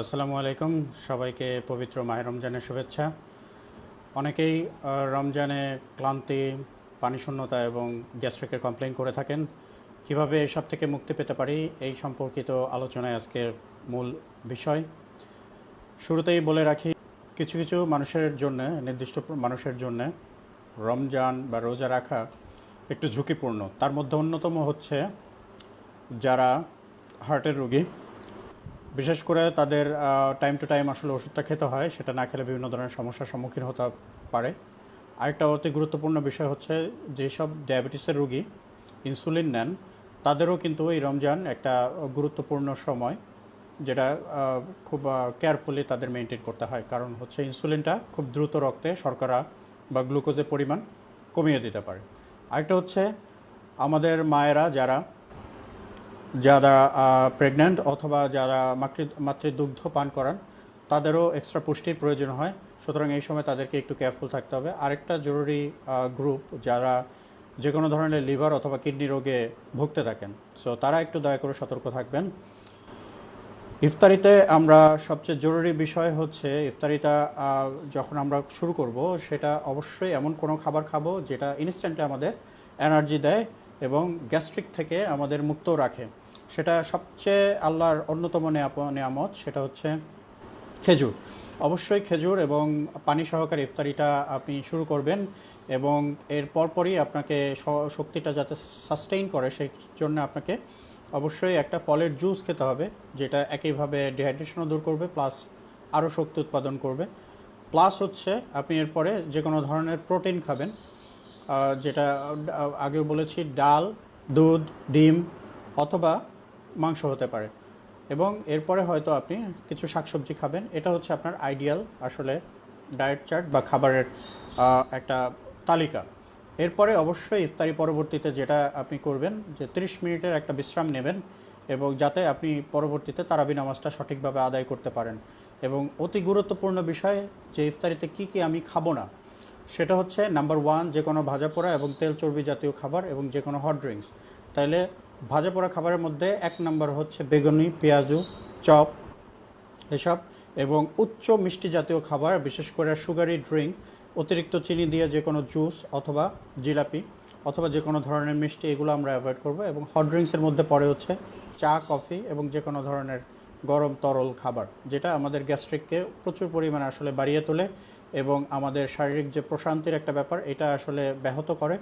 আসসালামু আলাইকুম। সবাইকে পবিত্র মাহে রমজানের শুভেচ্ছা। অনেকেই রমজানে ক্লান্তি, পানিশূন্যতা এবং গ্যাস্ট্রিকের কমপ্লেন করে থাকেন। কীভাবে এসব থেকে মুক্তি পেতে পারি এই সম্পর্কিত আলোচনায় আজকের মূল বিষয়। শুরুতেই বলে রাখি, কিছু কিছু মানুষের জন্য, নির্দিষ্ট মানুষের জন্য রমজান বা রোজা রাখা একটু ঝুঁকিপূর্ণ। তার মধ্যে অন্যতম হচ্ছে যারা হার্টের রোগী। বিশেষ করে তাদের টাইম টু টাইম আসলে ওষুধটা খেতে হয়, সেটা না খেলে বিভিন্ন ধরনের সমস্যার সম্মুখীন হতে পারে। আরেকটা অতি গুরুত্বপূর্ণ বিষয় হচ্ছে যেসব ডায়াবেটিসের রোগী ইনসুলিন নেন, তাদেরও কিন্তু এই রমজান একটা গুরুত্বপূর্ণ সময়, যেটা খুব কেয়ারফুলি তাদের মেনটেন করতে হয়। কারণ হচ্ছে ইনসুলিনটা খুব দ্রুত রক্তে শর্করা বা গ্লুকোজের পরিমাণ কমিয়ে দিতে পারে। আরেকটা হচ্ছে আমাদের মায়েরা যারা যারা প্রেগন্যান্ট অথবা যারা মাতৃ, মাতৃদুগ্ধ পান করান, তাদেরও এক্সট্রা পুষ্টির প্রয়োজন হয়। সুতরাং এই সময় তাদেরকে একটু কেয়ারফুল থাকতে হবে। আরেকটা জরুরি গ্রুপ যারা যে কোনো ধরনের লিভার অথবা কিডনি রোগে ভুগতে থাকেন সো তারা একটু দয়া করে সতর্ক থাকবেন। ইফতারিতে আমরা সবচেয়ে জরুরি বিষয় হচ্ছে, ইফতারিটা যখন আমরা শুরু করব, সেটা অবশ্যই এমন কোনো খাবার খাব যেটা ইনস্ট্যান্টলি আমাদের এনার্জি দেয় এবং গ্যাস্ট্রিক থেকে আমাদের মুক্ত রাখে। সেটা সবচেয়ে আল্লাহর অন্যতম নেয়ামত, সেটা হচ্ছে খেজুর। অবশ্যই খেজুর এবং পানি সহকারে ইফতারিটা আপনি শুরু করবেন এবং এর পরপরই আপনাকে শক্তিটা যাতে সাস্টেইন করে সেই জন্য আপনাকে অবশ্যই একটা ফলের জুস খেতে হবে, যেটা একইভাবে ডিহাইড্রেশনও দূর করবে, প্লাস আরও শক্তি উৎপাদন করবে। প্লাস হচ্ছে আপনি এরপরে যে কোনো ধরনের প্রোটিন খাবেন যেটা আগেও বলেছি, ডাল, দুধ, ডিম, অথবা মাংস হতে পারে। এবং এরপরে হয়তো আপনি কিছু শাকসবজি খাবেন। এটা হচ্ছে আপনার আইডিয়াল আসলে ডায়েট চার্ট বা খাবারের একটা তালিকা। এরপরে অবশ্যই ইফতারি পরবর্তীতে যেটা আপনি করবেন যে 30 মিনিটের একটা বিশ্রাম নেবেন এবং যাতে আপনি পরবর্তীতে তারাবি নামাজটা সঠিকভাবে আদায় করতে পারেন। এবং অতি গুরুত্বপূর্ণ বিষয় যে ইফতারিতে কি কি আমি খাব না, সেটা হচ্ছে নাম্বার ওয়ান যে কোনো ভাজা পোড়া এবং তেল চর্বি জাতীয় খাবার এবং যে কোনো হট ড্রিঙ্কস তাইলে ভাজা পোড়া খাবারের মধ্যে এক নম্বর হচ্ছে বেগুনি, পেঁয়াজু, চপ এসব এবং উচ্চ মিষ্টি জাতীয় খাবার, বিশেষ করে সুগারি ড্রিঙ্ক, অতিরিক্ত চিনি দিয়ে যে কোনো জুস অথবা জিলাপি অথবা যে কোনো ধরনের মিষ্টি, এগুলো আমরা অ্যাভয়েড করব এবং হট ড্রিঙ্কসের মধ্যে পড়ে হচ্ছে চা, কফি এবং যে কোনো ধরনের গরম তরল খাবার, যেটা আমাদের গ্যাস্ট্রিককে প্রচুর পরিমাণে আসলে বাড়িয়ে তোলে এবং আমাদের শারীরিক যে প্রশান্তির একটা ব্যাপার, এটা আসলে ব্যাহত করে।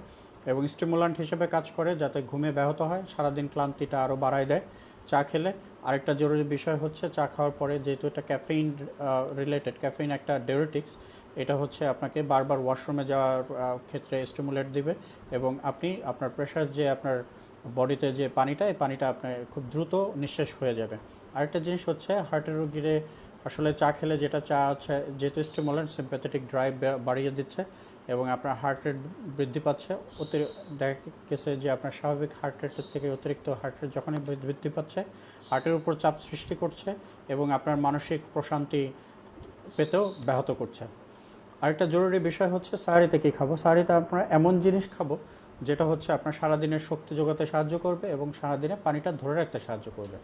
এবং স্টিমুলান্ট হিসেবে কাজ করে যাতে ঘুমে ব্যাহত হয়। সারাদিন ক্লান্তিটা আরও বাড়ায় দেয় চা খেলে। আরেকটা জরুরি বিষয় হচ্ছে চা খাওয়ার পরে যেহেতু এটা ক্যাফেইন রিলেটেড ক্যাফেইন একটা ডেউরেটিক্স এটা হচ্ছে আপনাকে বারবার ওয়াশরুমে যাওয়ার ক্ষেত্রে স্টিমুলেট দিবে এবং আপনি আপনার প্রেশার যে আপনার বডিতে যে পানিটা, এই পানিটা আপনার খুব দ্রুত নিঃশেষ হয়ে যাবে। আরেকটা জিনিস হচ্ছে হার্টের রোগীরে আসলে চা খেলে যেটা চা আছে যেহেতু স্টিমুলেন্ট সিম্প্যাথেটিক ড্রাইভ বাড়িয়ে দিচ্ছে এবং আপনার হার্ট রেট বৃদ্ধি পাচ্ছে। অতি, দেখা গেছে যে আপনার স্বাভাবিক হার্ট রেটের থেকে অতিরিক্ত হার্ট রেট যখনই বৃদ্ধি- পাচ্ছে হার্টের উপর চাপ সৃষ্টি করছে এবং আপনার মানসিক প্রশান্তি পেতেও ব্যাহত করছে। আরেকটা জরুরি বিষয় হচ্ছে, সাহারিতে কী খাব? সাহারিতে আমরা এমন জিনিস খাব যেটা হচ্ছে আপনার সারাদিনের শক্তি যোগাতে সাহায্য করবে এবং সারাদিনে পানিটা ধরে রাখতে সাহায্য করবে।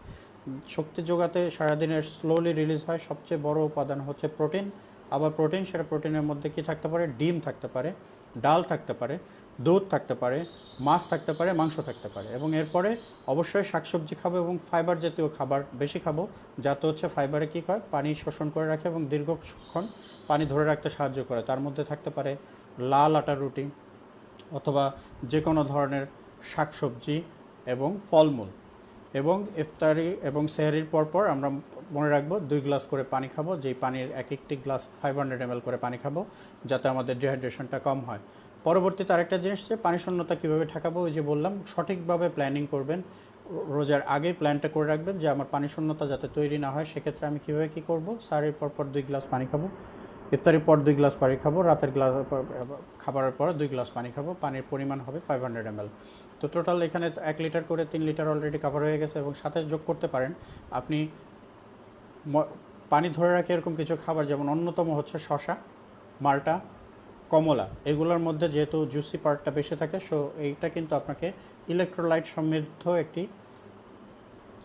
শক্তি যোগাতে সারাদিনের স্লোলি রিলিজ হয়। সবচেয়ে বড় উপাদান হচ্ছে প্রোটিন আবার প্রোটিন সেটা প্রোটিনের মধ্যে কি থাকতে পারে? ডিম থাকতে পারে, ডাল থাকতে পারে, দুধ থাকতে পারে, মাছ থাকতে পারে, মাংস থাকতে পারে। এবং এরপরে অবশ্যই শাকসবজি খাব এবং ফাইবার জাতীয় খাবার বেশি খাব, যাতে হচ্ছে ফাইবারে কী হয়? পানি শোষণ করে রাখে এবং দীর্ঘক্ষণ পানি ধরে রাখতে সাহায্য করে। তার মধ্যে থাকতে পারে লাল আটার রুটি অথবা যে কোনো ধরনের শাকসবজি এবং ফলমূল। এবং ইফতারি এবং সেহারির পরপর আমরা মনে রাখব দুই গ্লাস করে পানি খাব, যেই পানির এক একটি গ্লাস ফাইভ হান্ড্রেড এম করে পানি খাব, যাতে আমাদের ডিহাইড্রেশনটা কম হয়। পরবর্তীতে আরেকটা জিনিস যে পানি শূন্যতা কীভাবে ঠেকাবো, ওই যে বললাম, সঠিকভাবে প্ল্যানিং করবেন। রোজার আগেই প্ল্যানটা করে রাখবেন যে আমার পানি শূন্যতা যাতে তৈরি না হয়, সেক্ষেত্রে আমি কীভাবে কী করব? সারের পরপর দুই গ্লাস পানি খাব। ইফতারির পর দুই গ্লাস পানি খাব, রাতের গ্লাস খাবারের পর দুই গ্লাস পানি খাব, পানির পরিমাণ হবে ফাইভ হান্ড্রেড এম এল তো টোটাল এখানে এক লিটার করে তিন লিটার অলরেডি কাভার হয়ে গেছে এবং সাথে যোগ করতে পারেন। আপনি পানি ধরে রাখে এরকম কিছু খাবার যেমন অন্যতম হচ্ছে শশা মালটা, কমলা, এগুলোর মধ্যে যেহেতু জুসি পার্টটা বেশি থাকে সো এইটা কিন্তু আপনাকে ইলেকট্রোলাইট সমৃদ্ধ একটি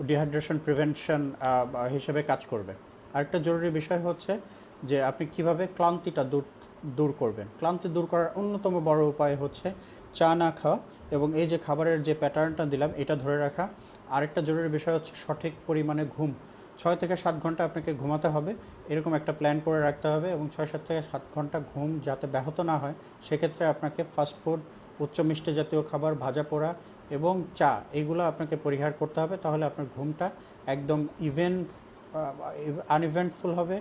ডিহাইড্রেশন প্রিভেনশন হিসেবে কাজ করবে। আরেকটা জরুরি বিষয় হচ্ছে যে আপনি কীভাবে ক্লান্তিটা দূর দূর করবেন। ক্লান্তি দূর করার অন্যতম বড় উপায় হচ্ছে চা না খাওয়া এবং এই যে খাবারের যে প্যাটার্নটা দিলাম, এটা ধরে রাখা। আরেকটা জরুরি বিষয় হচ্ছে সঠিক পরিমাণে ঘুম। ছয় থেকে সাত ঘণ্টা আপনাকে ঘুমাতে হবে, এরকম একটা প্ল্যান করে রাখতে হবে এবং ছয়, সাত থেকে সাত ঘণ্টা ঘুম যাতে ব্যাহত না হয়, সেক্ষেত্রে আপনাকে ফাস্ট ফুড উচ্চ মিষ্টি জাতীয় খাবার, ভাজা পোড়া এবং চা, এগুলো আপনাকে পরিহার করতে হবে। তাহলে আপনার ঘুমটা একদম ইভেন্ট আনইভেন্টফুল হবে।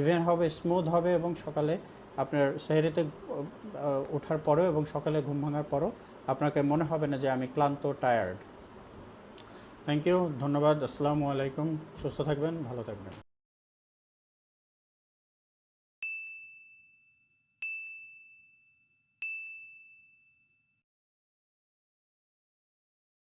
ইভেন হবে, স্মুথ হবে এবং সকালে আপনার সেহরিতে ওঠার পরেও এবং সকালে ঘুম ভাঙার পরও আপনাকে মনে হবে না যে আমি ক্লান্ত টায়ার্ড থ্যাংক ইউ ধন্যবাদ, আসসালামু আলাইকুম, সুস্থ থাকবেন, ভালো থাকবেন।